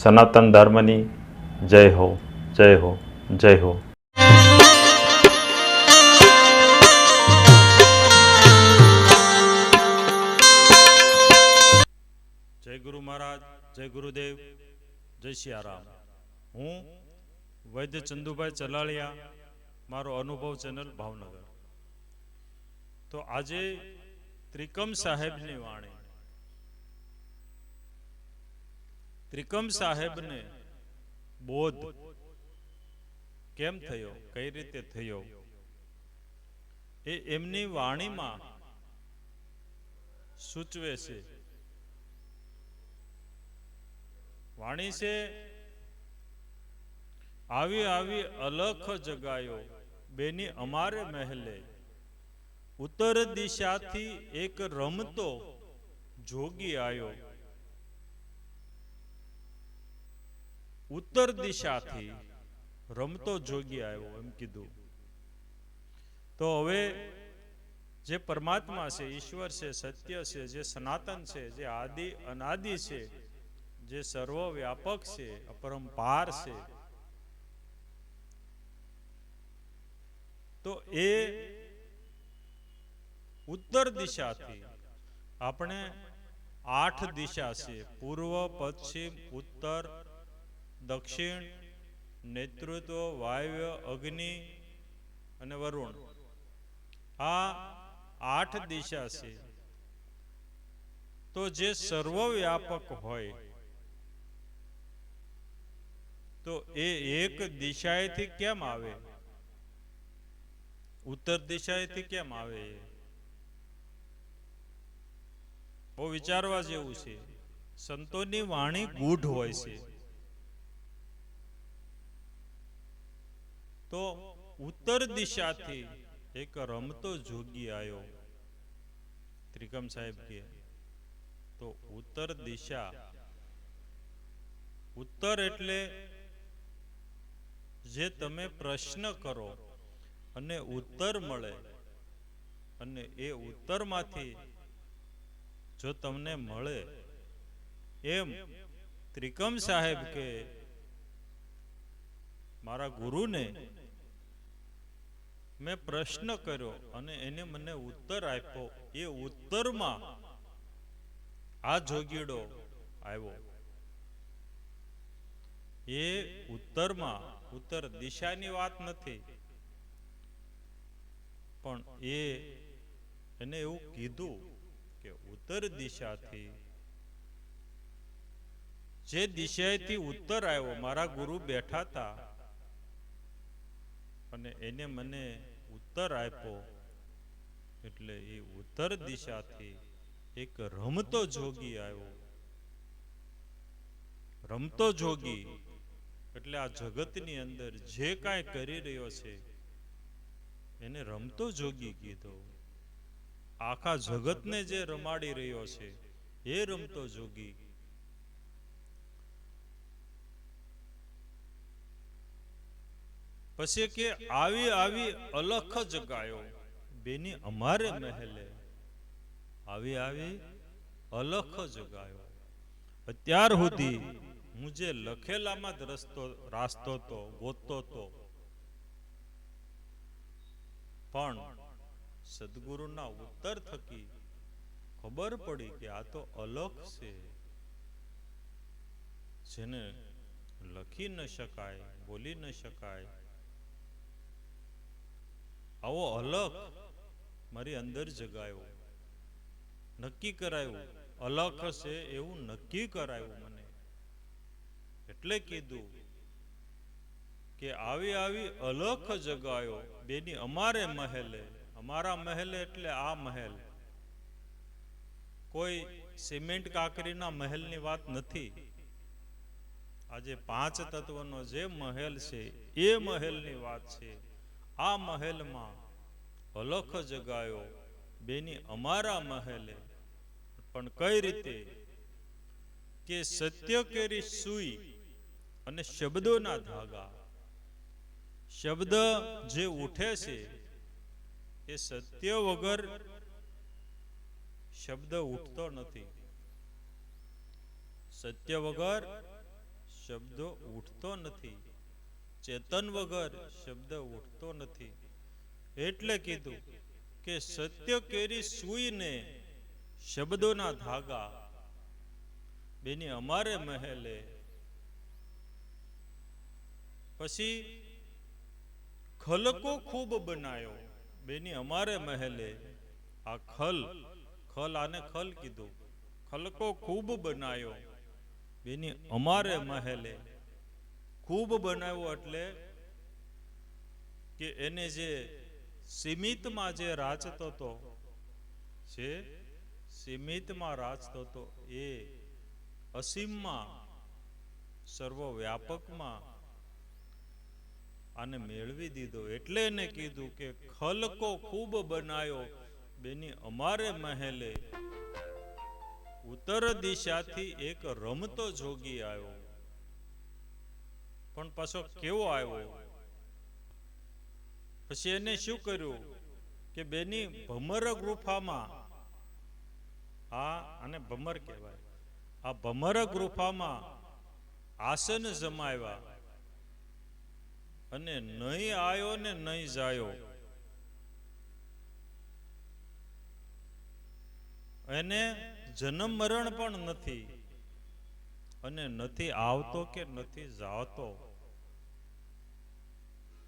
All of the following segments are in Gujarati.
સનાતન ધર્મની જય હો જય હો જય હો જય ગુરુ મહારાજ જય ગુરુદેવ જય સિયારામ હું વૈદ્ય ચંદુભાઈ ચલાળિયા મારો અનુભવ ચેનલ ભાવનગર તો આજે ત્રિકમ સાહેબની વાણી ત્રિકમ સાહેબને બોધ કેમ થયો? કઈ રીતે થયો? એ એમની વાણીમાં સૂચવે છે. વાણી છે, આવી આવી અલખ જગાયો, બેની અમારે મહેલે. ઉત્તર દિશાથી એક રમતો જોગી આવ્યો ઉત્તર દિશાથી રમતો જોગી આવ્યો એમ કીધું. તો હવે જે પરમાત્મા છે, ઈશ્વર છે, સત્ય છે, જે સનાતન છે, જે આદિ અનાદિ છે, જે સર્વવ્યાપક છે, અપરંપાર છે, તો એ ઉત્તર દિશાથી આપણે આઠ દિશા છે, પૂર્વ, પશ્ચિમ, ઉત્તર દક્ષિણ, નેતૃત્વ, વાયવ્ય, અગ્નિ અને વરુણ. આ આઠ દિશા છે. તો જે સર્વવ્યાપક હોય, તો એ એક દિશાએથી કેમ આવે? ઉત્તર દિશાએથી કેમ આવે? બહુ વિચારવા જેવું છે. સંતોની વાણી ગૂઢ હોય છે. તો ઉત્તર દિશાથી એક રમતો જોગી આવ્યો ત્રિકમ સાહેબ કે, તો ઉત્તર દિશા. ઉત્તર એટલે જે તમે પ્રશ્ન કરો અને ઉત્તર મળે અને એ ઉત્તરમાંથી જો તમને મળે, એમ ત્રિકમ સાહેબ કે, મારા ગુરુને મેં પ્રશ્ન કર્યો અને એને મને ઉત્તર આપ્યો. એ ઉત્તરમાં આ જોગીડો આવ્યો. એ ઉત્તરમાં ઉત્તર દિશાની વાત નથી. પણ એ એને એવું કીધું કે ઉત્તર દિશાથી, જે દિશાએથી ઉત્તર આવ્યો, મારા ગુરુ બેઠા હતા અને એને મને ઉત્તર આપ્યો. એટલે એ ઉત્તર દિશાથી એક રમતો જોગી આવ્યો. રમતો જોગી. એટલે આ જગતની અંદર જે કાંઈ કરી રહ્યો છે, એને રમતો જોગી કીધો. આખા જગતને જે રમાડી રહ્યો છે, એ રમતો જોગી. પછી કે આવી આવી અલખ જગાયો બેની અમારે મહેલે. આવી આવી અલખ જગાયો અત્યાર સુધી હું જે લખેલામાં જ રસ્તો, રાસ્તો તો ગોતતો તો, પણ સદગુરુના ઉત્તર થકી ખબર પડી કે આ તો અલખ છે. જેને લખી ન શકાય, બોલી ન શકાય આવો અલગ. મારી અંદર જગાયો. નક્કી કરાયું. અલગ છે એવું નક્કી કરાયું મને. એટલે કીધું કે આવી આવી અલખ જગાયો. બેની અમારે મહેલે. અમારા મહેલે એટલે આ મહેલ. કોઈ સિમેન્ટ કાકરીના મહેલની વાત નથી. આજે પાંચ તત્વનો જે મહેલ છે, એ મહેલની વાત છે. આ મહેલમાં અલખ જગાયો બેની અમારા મહેલે. પણ કઈ રીતે? કે સત્ય કેરી સુઈ અને શબ્દોના ધાગા. શબ્દ જે ઉઠે છે, એ સત્ય વગર શબ્દ ઉઠતો નથી. સત્ય વગર શબ્દો ઉઠતો નથી. ચેતન વગર શબ્દ ઉઠતો નથી. એટલે કીધું કે સત્ય કેરી સૂઈને શબ્દોના ધાગા. બેની અમારે મહેલે. પછી ખલકો ખૂબ બનાયો. બેની અમારે મહેલે. આ ખલ ખલ આને ખલ કીધું. ખલકો ખૂબ બનાયો. બેની અમારે મહેલે. ખૂબ બનાવ્યો એટલે કે એને જે સીમિતમાં જે રાચતો હતો જે સીમિતમાં રાચતો હતો એ અસીમમાં, સર્વવ્યાપકમાં આને મેળવી દીધો. એટલે એને કીધું કે ખલકો ખૂબ બનાયો, બેની અમારે મહેલે ઉત્તર દિશાથી એક રમતો જોગી આવ્યો. પણ પાછો કેવો આવ્યો? પછી એને શું કર્યું? કે બેની ભમર ગુફામાં આ અને ભમર કહેવાય. આ ભમર ગુફામાં આસન જમાવ્યા અને નહીં આયો ને નહીં જાયો. એને જન્મ મરણ પણ નથી. અને નથી આવતો કે નથી જાવતો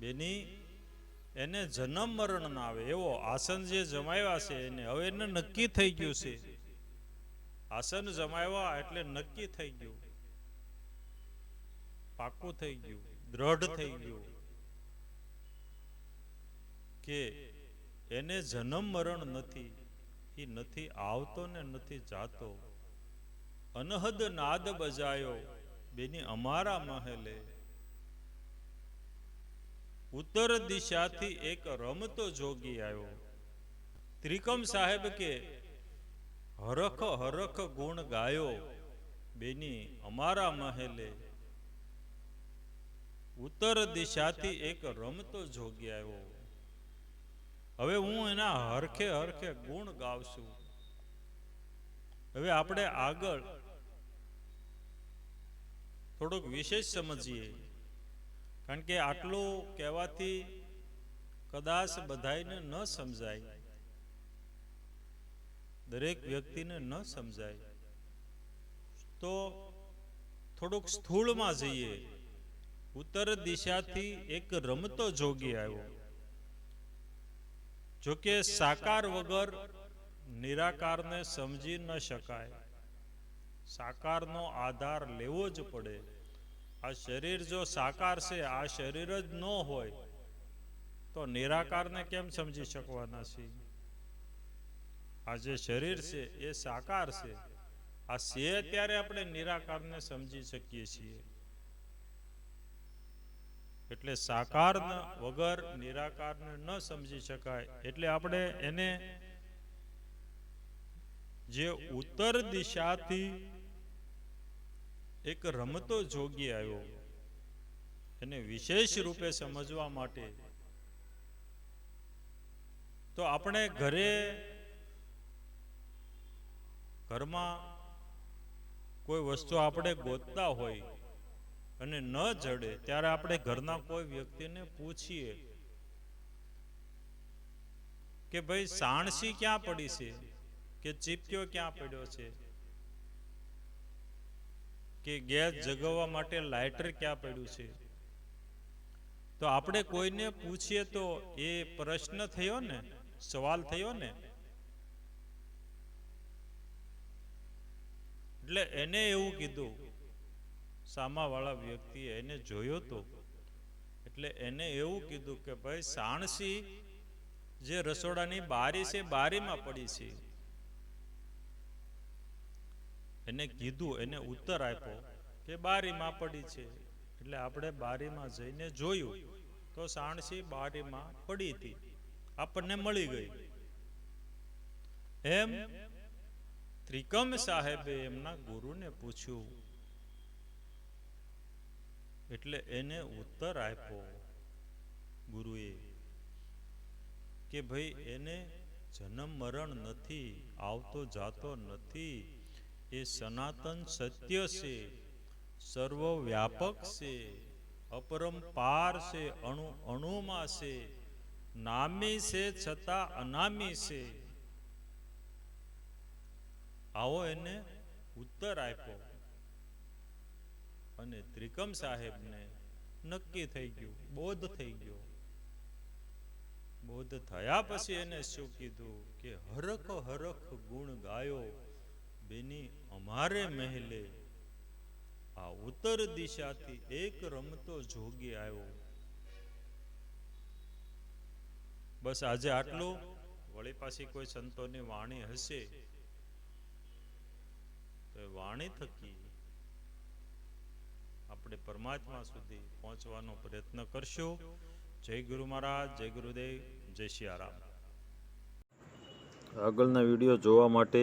બેની, એને જન્મ મરણ ના આવે. એવો આસન જે જમાવ્યા છે, એને હવે એને નક્કી થઈ ગયું છે. આસન જમાવ્યા એટલે નક્કી થઈ ગયું. પાકું થઈ ગયું, દ્રઢ થઈ ગયું. કે એને જન્મ મરણ નથી એ નથી આવતો ને નથી જાતો. અનહદ નાદ બજાયો, બેની અમારા મહેલે ઉત્તર દિશાથી એક રમતો જોગી આવ્યો. ત્રિકમ સાહેબ કે, હરખ હરખ ગુણ ગાયો, બેની અમારા મહેલે. ઉત્તર દિશાથી એક રમતો જોગી આવ્યો. હવે હું એના હરખે હરખે ગુણ ગાવશું હવે આપણે આગળ થોડુંક વિશેષ સમજીએ. કારણ કે આટલું કહેવાથી કદાચ બધાને ન સમજાય. દરેક વ્યક્તિને ન સમજાય. તો થોડુંક સ્થૂળમાં જઈએ. ઉત્તર દિશાથી એક રમતો જોગી આવ્યો. જોકે સાકાર વગર નિરાકારને સમજી ન શકાય. સાકારનો આધાર લેવો જ પડે. આ શરીર જો સાકાર છે, આ શરીર જ ન હોય, તો નિરાકારને કેમ સમજી શકવાના છીએ? આ જે શરીર છે, એ સાકાર છે. આ છે ત્યારે આપણે નિરાકારને સમજી શકીએ છીએ. એટલે સાકાર વગર નિરાકારને ન સમજી શકાય. એટલે આપણે એને જે ઉત્તર દિશાથી એક રમતો જોગી આવ્યો. એને વિશેષ રૂપે સમજવા માટે. તો આપણે ઘરે ઘરમાં કોઈ વસ્તુ આપણે ગોતતા હોય અને ન જડે, ત્યારે આપણે ઘરના કોઈ વ્યક્તિને પૂછીએ કે ભાઈ સાણસી ક્યાં પડી છે? કે ચીપક્યો ક્યાં પડ્યો છે? કે ગેસ જગાવવા માટે લાઇટર ક્યાં પડ્યું છે? તો આપણે કોઈને પૂછીએ તો એ પ્રશ્ન થયો ને? સવાલ થયો ને? એટલે એને એવું કીધું. સામાવાળા વ્યક્તિએ એને જોયો તો. એટલે એને એવું કીધું કે ભાઈ, સાણસી જે રસોડાની બારી છે, બારીમાં પડી છે. એને કીધું, એને ઉત્તર આપ્યો કે બારીમાં પડી છે. એટલે આપણે બારીમાં જઈને જોયું તો સાણસી બારીમાં પડી હતી. આપણને મળી ગઈ. એમ ત્રિકમ સાહેબે એમના ગુરુને પૂછ્યું, એટલે એને ઉત્તર આપ્યો ગુરુએ કે ભાઈ, એને જન્મ મરણ નથી, આવતો જાતો નથી એ સનાતન સત્ય છે, સર્વવ્યાપક છે, અપરંપાર છે, અણુ અણુમાં છે, નામી છે છતાં અનામી છે. આવો એને ઉત્તર આપ્યો અને ત્રિકમ સાહેબને નક્કી થઈ ગયું, બોધ થઈ ગયો. બોધ થયા પછી એને શું કીધું કે હરખ હરખ ગુણ ગાયો બેની અમારે મહેલે આ ઉત્તર દિશાથી એક રમતો જોગી આવ્યો. બસ આજે આટલું. વળી પાછી કોઈ સંતોની વાણી હશે તો વાણી થકી આપણે પરમાત્મા સુધી પહોંચવાનો પ્રયત્ન કરશું. જય ગુરુ મહારાજ, જય ગુરુદેવ, જય સિયારામ આગળના વીડિયો જોવા માટે